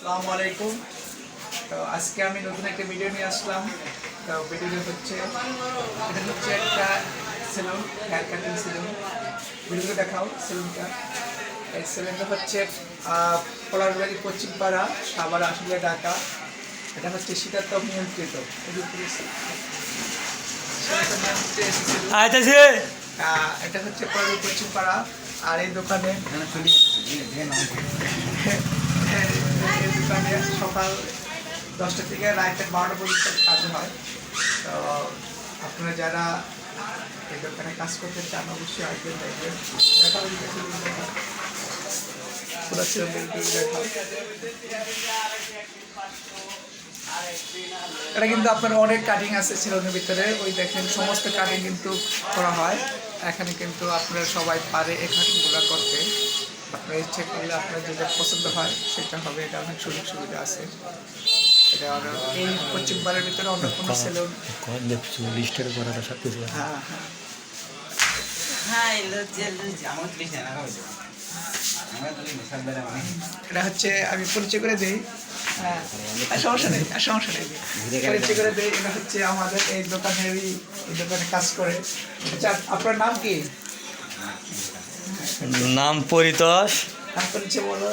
আসসালামু আলাইকুম। তো আজকে আমি নতুন একটা ভিডিও নিয়ে আসলাম। তো ভিডিওটা হচ্ছে এটা হচ্ছে একটা সেলুন হেয়ার কাটিং সেলুন ভিডিওটা দেখাও সেলুনটা এই সেলুনটা হচ্ছে পলারবাড়ি পশ্চিম পাড়া সাবার আসলে ঢাকা। এটা হচ্ছে শীতাত্মক নিয়ন্ত্রিত। এটা হচ্ছে পলারবাড়ি পশ্চিম পাড়া আর এই দোকানে দোকানে সকাল দশটা থেকে রাত বারোটা পর্যন্ত কাজ হয়। তো আপনারা যারা এই দোকানে কাজ করতে চান, অবশ্যই আসবেন, দেখবেন। দেখাও। এটা কিন্তু আপনার অনেক কাটিং আছে সেলুনের ভিতরে। ওই দেখেন, সমস্ত কাটিং কিন্তু করা হয়। এখানে কিন্তু আপনারা সবাই পারে এই কাটিংগুলো করতে। আপনার ইচ্ছে করলে আপনার যেটা পছন্দ হয় সেটা হবে। এটা অনেক সুযোগ সুবিধা আছে। এটা আরও এই পশ্চিমবারের ভিতরে অন্য কোনো সেলুন লিস্টের করা সব কিছু হ্যাঁ হ্যাঁ। হ্যাঁ এটা হচ্ছে আমি পরিচয় করে দিই। হ্যাঁ। সমস্যা নেই সমস্যা নেই। পরিচয় করে দিই এটা হচ্ছে আমাদের এই দোকানেরই এই দোকানে কাজ করে। আচ্ছা আপনার নাম কি? নাম পরিতোষ। বলো